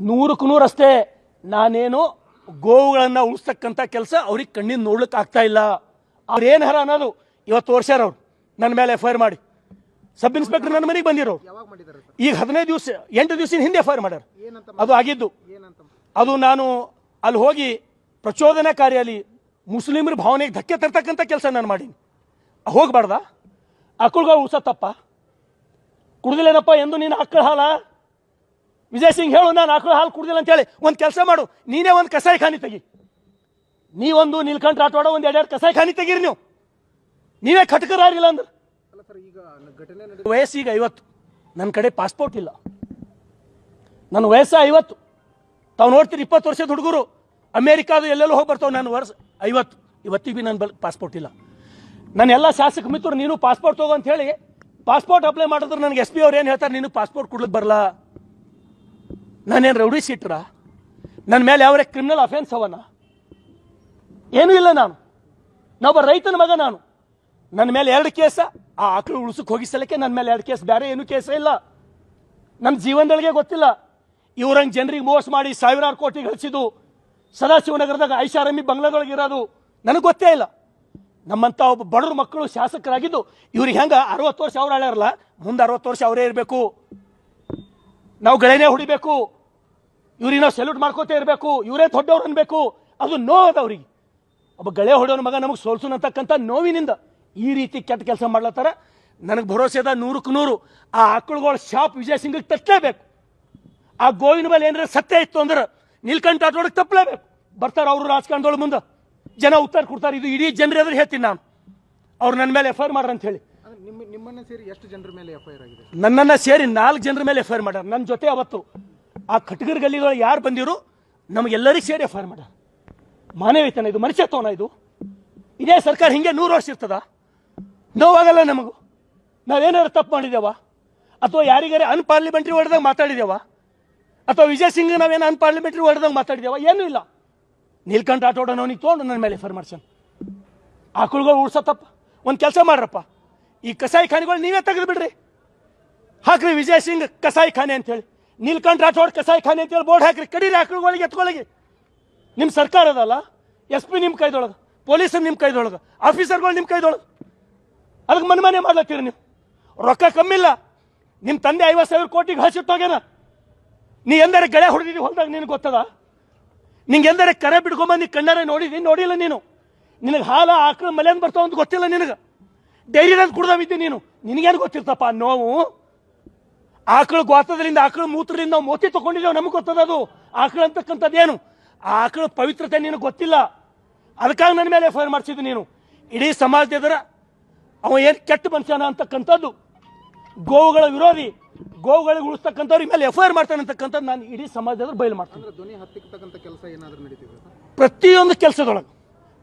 ನೂರಕ್ಕೆ ನೂರು ಅಷ್ಟೇ. ನಾನೇನು ಗೋವುಗಳನ್ನು ಉಳಿಸ್ತಕ್ಕಂಥ ಕೆಲಸ ಅವ್ರಿಗೆ ಕಣ್ಣಿನ ನೋಡ್ಲಿಕ್ಕೆ ಆಗ್ತಾ ಇಲ್ಲ. ಅವ್ರು ಏನು ಹರ ಅನ್ನೋದು ಇವತ್ತು ವರ್ಷಾರ ಅವ್ರು. ನನ್ನ ಮೇಲೆ ಎಫ್ ಐ ಆರ್ ಮಾಡಿ. ಸಬ್ ಇನ್ಸ್ಪೆಕ್ಟರ್ ನನ್ನ ಮನೆಗೆ ಬಂದಿರೋ ಈಗ ಹದಿನೈದು ದಿವಸ ಎಂಟು ದಿವಸ ಹಿಂದೆ ಎಫ್ ಐ ಆರ್ ಮಾಡ್ಯಾರ. ಏನಂತ ಅದು ಆಗಿದ್ದು. ಏನಂತ ಅದು ನಾನು ಅಲ್ಲಿ ಹೋಗಿ ಪ್ರಚೋದನಾಕಾರಿಯಲ್ಲಿ ಮುಸ್ಲಿಮರ ಭಾವನೆಗೆ ಧಕ್ಕೆ ತರ್ತಕ್ಕಂಥ ಕೆಲಸ ನಾನು ಮಾಡೀನಿ. ಹೋಗ್ಬಾರ್ದ? ಆಕಳುಗಳು ಉಳ್ಸತ್ತಪ್ಪ ಕುಡ್ದಿಲ್ಲೇನಪ್ಪ ಎಂದು ನೀನು ಆಕಳ ಹಾಲ? ವಿಜಯ್ ಸಿಂಗ್ ಹೇಳು, ನಾನು ಆಕಳ ಹಾಲು ಕುಡ್ದಿಲ್ಲ ಅಂತೇಳಿ ಒಂದು ಕೆಲಸ ಮಾಡು. ನೀನೇ ಒಂದು ಕಸಾಯಿ ಖಾನಿ ತೆಗಿ. ನೀವೊಂದು ನೀಲ್ಕಂಠ ರಾಠೋಡ ಒಂದು ಎರಡೆರಡು ಕಸಾಯಿ ಖಾನಿ ತೆಗೀರಿ ನೀವು. ನೀವೇ ಖಟ್ಕರಾರಿಲ್ಲ ಅಂದ್ರೆ. ವಯಸ್ಸೀಗ ಐವತ್ತು. ನನ್ನ ಕಡೆ ಪಾಸ್ಪೋರ್ಟ್ ಇಲ್ಲ. ನನ್ನ ವಯಸ್ಸು ಐವತ್ತು. ತಾವು ನೋಡ್ತೀರಿ ಇಪ್ಪತ್ತು ವರ್ಷದ ಹುಡುಗರು. ಅಮೇರಿಕಾದು ಎಲ್ಲೆಲ್ಲೂ ಹೋಗಿ ಬರ್ತಾವೆ ನನ್ನ ವರ್ಷ ಐವತ್ತು. ಇವತ್ತಿಗೆ ಭೀ ನನ್ನ ಬಲ್ ಪಾಸ್ಪೋರ್ಟ್ ಇಲ್ಲ. ನನ್ನ ಎಲ್ಲ ಶಾಸಕ ಮಿತ್ರರು, ನೀನು ಪಾಸ್ಪೋರ್ಟ್ ತಗೋ ಅಂತ ಹೇಳಿ ಪಾಸ್ಪೋರ್ಟ್ ಅಪ್ಲೈ ಮಾಡಿದ್ರೆ ನನಗೆ ಎಸ್ ಪಿ ಅವ್ರು ಏನು ಹೇಳ್ತಾರೆ? ನೀನು ಪಾಸ್ಪೋರ್ಟ್ ಕೊಡ್ಲಿಕ್ಕೆ ಬರಲ್ಲ ನಾನೇನು ರೌಡಿ ಸಿಟ್ರ? ನನ್ನ ಮೇಲೆ ಯಾವ ಕ್ರಿಮಿನಲ್ ಅಫೆನ್ಸ್ ಅವನ? ಏನೂ ಇಲ್ಲ ನಾನು. ನಾವೊಬ್ಬ ರೈತನ ಮಗ ನಾನು. ನನ್ನ ಮೇಲೆ ಎರಡು ಕೇಸ, ಆ ಆಕಳು ಉಳಿಸಕ್ಕೆ ಹೋಗಿಸಲಿಕ್ಕೆ ನನ್ನ ಮೇಲೆ ಎರಡು ಕೇಸ್ ಬೇರೆ ಏನೂ ಕೇಸ ಇಲ್ಲ. ನಮ್ಮ ಜೀವನದೊಳಗೆ ಗೊತ್ತಿಲ್ಲ. ಇವ್ರಂಗೆ ಜನರಿಗೆ ಮೋಸ ಮಾಡಿ ಸಾವಿರಾರು ಕೋಟಿ ಗಳಿಸಿದ್ದು ಸದಾಶಿವನಗರದಾಗ ಐಷಾರಾಮಿ ಬಂಗ್ಲಾದೊಳಗೆ ಇರೋದು ನನಗೆ ಗೊತ್ತೇ ಇಲ್ಲ. ನಮ್ಮಂಥ ಒಬ್ಬ ಬಡವ್ರ ಮಕ್ಕಳು ಶಾಸಕರಾಗಿದ್ದು ಇವ್ರಿಗೆ ಹೆಂಗೆ ಅರವತ್ತು ವರ್ಷ ಅವ್ರು ಆಳ್ಯಾರಲ್ಲ ಮುಂದೆ ಅರವತ್ತು ವರ್ಷ ಅವರೇ ಇರಬೇಕು. ನಾವು ಗಳೇನೇ ಹೊಡಿಬೇಕು. ಇವ್ರಿಗೆ ನಾವು ಸೆಲ್ಯೂಟ್ ಮಾಡ್ಕೋತೇ ಇರಬೇಕು ಇವರೇ ದೊಡ್ಡವ್ರು ಅನ್ಬೇಕು. ಅದು ನೋವದ ಅವ್ರಿಗೆ ಒಬ್ಬ ಗಳೆ ಹೊಡೆಯೋನ ಮಗ ನಮಗೆ ಸೋಲ್ಸುನತಕ್ಕಂಥ ನೋವಿನಿಂದ ಈ ರೀತಿ ಕೆಟ್ಟ ಕೆಲಸ ಮಾಡ್ಲತ್ತಾರ. ನನಗೆ ಭರೋಸೆ ಅದ ನೂರಕ್ಕೆ ನೂರು. ಆ ಆಕಳುಗಳ ಶಾಪ್ ವಿಜಯ್ ಸಿಂಗಿಗೆ ತಟ್ಟಲೇಬೇಕು. ಆ ಗೋವಿನ ಮೇಲೆ ಏನಾರ ಸತ್ಯ ಇತ್ತು ಅಂದ್ರೆ ನೀಲ್ಕಂಠ ಆಟೋಡಕ್ಕೆ ತಪ್ಪಲೇಬೇಕು. ಬರ್ತಾರೆ ಅವರು ರಾಜಕಾರಣದೊಳಗೆ ಮುಂದೆ. ಜನ ಉತ್ತರ ಕೊಡ್ತಾರೆ ಇದು ಇಡೀ ಜನರೇ ಎದುರು ಹೇಳ್ತೀನಿ ನಾನು. ಅವ್ರು ನನ್ನ ಮೇಲೆ ಎಫ್ ಐ ಆರ್ ಮಾಡ್ರಿ ಅಂತ ಹೇಳಿ. ನಿಮ್ಮನ್ನ ಸೇರಿ ಎಷ್ಟು ಜನರ ಮೇಲೆ ಎಫ್ ಐ ಆರ್ ಆಗಿದೆ? ನನ್ನನ್ನು ಸೇರಿ ನಾಲ್ಕು ಜನರ ಮೇಲೆ ಎಫ್ ಐ ಆರ್ ಮಾಡ್ಯಾರ. ನನ್ನ ಜೊತೆ ಅವತ್ತು ಆ ಖಟ್ಗರ್ ಗಲ್ಲಿಗಳು ಯಾರು ಬಂದಿರು? ನಮಗೆಲ್ಲರಿಗೂ ಸೇರಿ ಎಫ್ ಆರ್ ಮಾಡ್ಯಾರ ಮಾನವೀಯತನ ಇದು, ಮನುಷ್ಯತ್ವನ ಇದು. ಇದೇ ಸರ್ಕಾರ ಹಿಂಗೆ ನೂರು ವರ್ಷ ಇರ್ತದ? ನೋವಾಗಲ್ಲ ನಮಗೂ. ನಾವೇನಾದ್ರು ತಪ್ಪು ಮಾಡಿದ್ದೇವ ಅಥವಾ ಅನ್ ಅನ್ಪಾರ್ಲಿಮೆಂಟ್ರಿ ಹೊಡೆದಾಗ ಮಾತಾಡಿದ್ದೇವ ಅಥವಾ ವಿಜಯ್ ಸಿಂಗ್ ನಾವೇನು ಅನ್ಪಾರ್ಲಿಮೆಂಟ್ರಿ ಹೊಡೆದಾಗ ಮಾತಾಡಿದ್ದೇವ ಏನೂ ಇಲ್ಲ. ನೀಲ್ಕಂಠ ನೀವು ತೊಗೊಂಡು ನನ್ನ ಮೇಲೆ ಎಫ್ ಐ ಆರ್ ಮಾಡ್ಸನ್. ಆಕಳುಗಳು ಉಳ್ಸತ್ತಪ್ಪ ಒಂದು ಕೆಲಸ ಮಾಡ್ರಪ್ಪ. ಈ ಕಸಾಯಿ ಖಾನೆಗಳು ನೀವೇ ತೆಗೆದು ಬಿಡ್ರಿ. ಹಾಕ್ರಿ ವಿಜಯ್ ಸಿಂಗ್ ಕಸಾಯಿ ಖಾನೆ ಅಂತೇಳಿ. ನೀಲ್ಕಂಠ ರಾಠೋಡ್ ಕಸಾಯಿ ಖಾನೆ ಅಂತೇಳಿ ಬೋರ್ಡ್ ಹಾಕ್ರಿ. ಕಡೀರಿ ಆಕಳುಗಳಿಗೆ ಎತ್ಕೊಳ್ಳಿ ನಿಮ್ಮ ಸರ್ಕಾರ ಅದಲ್ಲ ಎಸ್ ಪಿ ನಿಮ್ಮ ಕೈದೊಳಗೆ ಪೊಲೀಸರು ನಿಮ್ಮ ಕೈದೊಳಗೆ, ಆಫೀಸರ್ಗಳು ನಿಮ್ಮ ಕೈದೊಳಗೆ. ಅದಕ್ಕೆ ಮನೆ ಮನೆ ಮಾಡ್ಲತ್ತೀರಿ ನೀವು. ರೊಕ್ಕ ಕಮ್ಮಿ ಇಲ್ಲ. ನಿಮ್ಮ ತಂದೆ ಐವತ್ತು ಸಾವಿರ ಕೋಟಿಗೆ ಹಸಿಟ್ಟೋಗ್ಯಾನ ನೀ ಎಂದರೆ ಗಳೆ ಹೊಡೆದಿದ್ದೀವಿ ಹೊಲ್ದಾಗ ನಿನಗೆ ಗೊತ್ತದ? ನಿಂಗೆ ಎಂದರೆ ಕರೆ ಬಿಡ್ಕೊಂಬಂದು ನೀ ಕಣ್ಣಾರೆ ನೋಡಿದಿ? ನೋಡಿಲ್ಲ ನೀನು. ನಿನಗೆ ಹಾಲು, ಆಕಳು ಮಲೆಯಿಂದ ಬರ್ತಾವ ಅಂತ ಗೊತ್ತಿಲ್ಲ ನಿನಗೆ. ಡೈರಿದಾಗ ಕುಡ್ದಾವಿದ್ದೆ ನೀನು. ನಿನಗೇನು ಗೊತ್ತಿರ್ತಪ್ಪ? ನೋವು? ಆಕಳು ಗೋತದ್ರಿಂದ ಆಕಳು ಮೂತ್ರದಿಂದ ನಾವು ಮೋತಿ ತಗೊಂಡಿದ್ದೇವೆ ನಮಗೆ ಗೊತ್ತದ ಅದು? ಆಕಳು ಅಂತಕ್ಕಂಥದ್ದೇನು? ಆ ಆಕಳು ಪವಿತ್ರತೆ ನಿನಗೆ ಗೊತ್ತಿಲ್ಲ. ಅದಕ್ಕಾಗಿ ನನ್ನ ಮೇಲೆ ಎಫ್ ಐ ಆರ್ ಮಾಡಿಸಿದ್ದು ನೀನು. ಇಡೀ ಸಮಾಜದ ಅವ ಏನು ಕೆಟ್ಟ ಮನುಷ್ಯನ ಅಂತಕ್ಕಂಥದ್ದು? ಗೋವುಗಳ ವಿರೋಧಿ ಗೋವುಗಳಿಗೆ ಉಳಿಸ್ತಕ್ಕಂಥವ್ರ ಮೇಲೆ ಎಫ್ ಐ ಆರ್ ಮಾಡ್ತಾನೆ ಅಂತಕ್ಕಂಥದ್ದು ನಾನು ಇಡೀ ಸಮಾಜದ ಬಯಲು ಮಾಡ್ತೀನಿ. ಪ್ರತಿಯೊಂದು ಕೆಲಸದೊಳಗೆ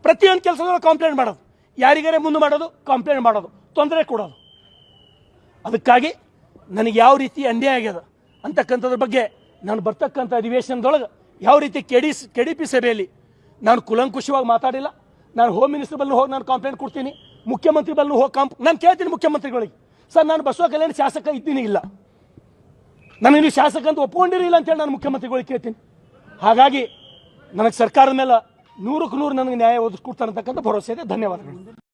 ಪ್ರತಿಯೊಂದು ಕೆಲಸದೊಳಗೆ ಕಂಪ್ಲೇಂಟ್ ಮಾಡೋದು. ಯಾರಿಗಾರೆ ಮುಂದೆ ಮಾಡೋದು ಕಂಪ್ಲೇಂಟ್ ಮಾಡೋದು. ತೊಂದರೆ ಕೊಡೋದು. ಅದಕ್ಕಾಗಿ ನನಗೆ ಯಾವ ರೀತಿ ಅನ್ಯಾಯ ಆಗ್ಯದ ಅಂತಕ್ಕಂಥದ್ರ ಬಗ್ಗೆ ನಾನು ಬರ್ತಕ್ಕಂಥ ಅಧಿವೇಶನದೊಳಗೆ ಯಾವ ರೀತಿ ಕೆಡಿ ಕೆ ಡಿ ಪಿ ಸಭೆಯಲ್ಲಿ ನಾನು ಕುಲಂಕುಷವಾಗಿ ಮಾತಾಡಿಲ್ಲ. ನಾನು ಹೋಮ್ ಮಿನಿಸ್ಟರ್ ಬಲ್ಲೂ ಹೋಗಿ ನಾನು ಕಂಪ್ಲೇಂಟ್ ಕೊಡ್ತೀನಿ. ಮುಖ್ಯಮಂತ್ರಿ ಬಲ್ಲೂ ಹೋಗಿ ಕಾಂಪ್ ನಾನು ಕೇಳ್ತೀನಿ ಮುಖ್ಯಮಂತ್ರಿಗಳಿಗೆ. ಸರ್, ನಾನು ಬಸವ ಕಲ್ಯಾಣ ಶಾಸಕ ಇದ್ದೀನಿ ಇಲ್ಲ. ನನಗೆ ನೀವು ಶಾಸಕ ಅಂತ ಒಪ್ಕೊಂಡಿರಿಲ್ಲ ಅಂತೇಳಿ ನಾನು ಮುಖ್ಯಮಂತ್ರಿಗಳಿಗೆ ಕೇಳ್ತೀನಿ. ಹಾಗಾಗಿ ನನಗೆ ಸರ್ಕಾರದ ಮೇಲೆ ನೂರಕ್ಕೆ ನೂರು ನನಗೆ ನ್ಯಾಯ ಒದಗಿಸ್ಕೊಡ್ತಾರೆ ಅಂತಕ್ಕಂಥ ಭರವಸೆ ಇದೆ. ಧನ್ಯವಾದಗಳು.